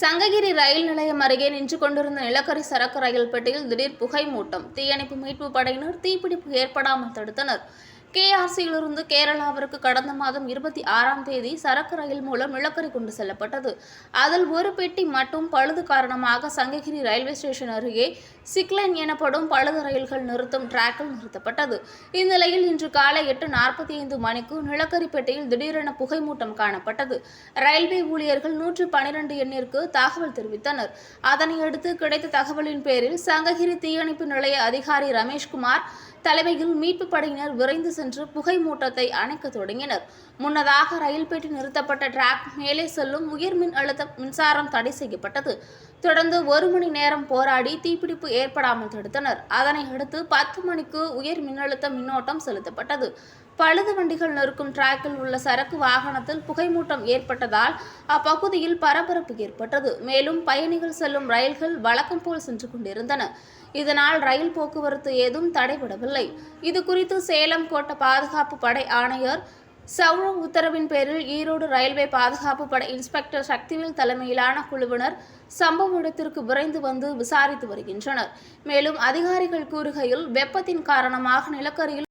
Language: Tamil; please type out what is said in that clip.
சங்ககிரி ரயில் நிலையம் அருகே நின்று கொண்டிருந்த நிலக்கரி சரக்கு ரயில் பெட்டியில் திடீர் புகை மூட்டம். தீயணைப்பு மீட்பு படையினர் தீப்பிடிப்பு ஏற்படாமல் தடுத்தனர். கேஆர்சியிலிருந்து கேரளாவிற்கு கடந்த மாதம் இருபத்தி ஆறாம் தேதி சரக்கு ரயில் மூலம் நிலக்கரி கொண்டு செல்லப்பட்டது. அதில் ஒரு பெட்டி மட்டும் பழுது காரணமாக சங்ககிரி ரயில்வே ஸ்டேஷன் அருகே சிக்லைன் எனப்படும் பழுது ரயில்கள் நிறுத்தும் டிராக்கில் நிறுத்தப்பட்டது. இந்நிலையில் இன்று காலை எட்டு நாற்பத்தி ஐந்து மணிக்கு நிலக்கரி பெட்டியில் திடீரென புகைமூட்டம் காணப்பட்டது. ரயில்வே ஊழியர்கள் நூற்று பனிரெண்டு எண்ணிற்கு தகவல் தெரிவித்தனர். அதனையடுத்து கிடைத்த தகவலின் பேரில் சங்ககிரி தீயணைப்பு நிலைய அதிகாரி ரமேஷ்குமார் தலைமையில் மீட்பு படையினர் விரைந்து சென்று புகை மூட்டத்தை அணைக்க தொடங்கினர். முன்னதாக ரயில் பெட்டி நிறுத்தப்பட்ட டிராக் மேலே செல்லும் உயர் மின் அழுத்த மின்சாரம் தடை செய்யப்பட்டது. தொடர்ந்து ஒரு மணி நேரம் போராடி தீப்பிடிப்பு ஏற்படாமல் தடுத்தனர். அதனை அடுத்து பத்து மணிக்கு உயர் மின்னழுத்த மின்னோட்டம் செலுத்தப்பட்டது. பழுது வண்டிகள் நிற்கும் டிராக்கில் உள்ள சரக்கு வாகனத்தில் புகைமூட்டம் ஏற்பட்டதால் அப்பகுதியில் பரபரப்பு ஏற்பட்டது. மேலும் பயணிகள் செல்லும் ரயில்கள் வழக்கம் போல் சென்று கொண்டிருந்தன. இதனால் ரயில் போக்குவரத்து ஏதும் தடைபடவில்லை. இது குறித்து சேலம் கோட்ட பாதுகாப்பு படை ஆணையர் சௌரவ் உத்தரவின் பேரில் ஈரோடு ரயில்வே பாதுகாப்பு படை இன்ஸ்பெக்டர் சக்திவேல் தலைமையிலான குழுவினர் சம்பவ இடத்திற்கு விரைந்து வந்து விசாரித்து வருகின்றனர். மேலும் அதிகாரிகள் கூறுகையில் வெப்பத்தின் காரணமாக நிலக்கரியில்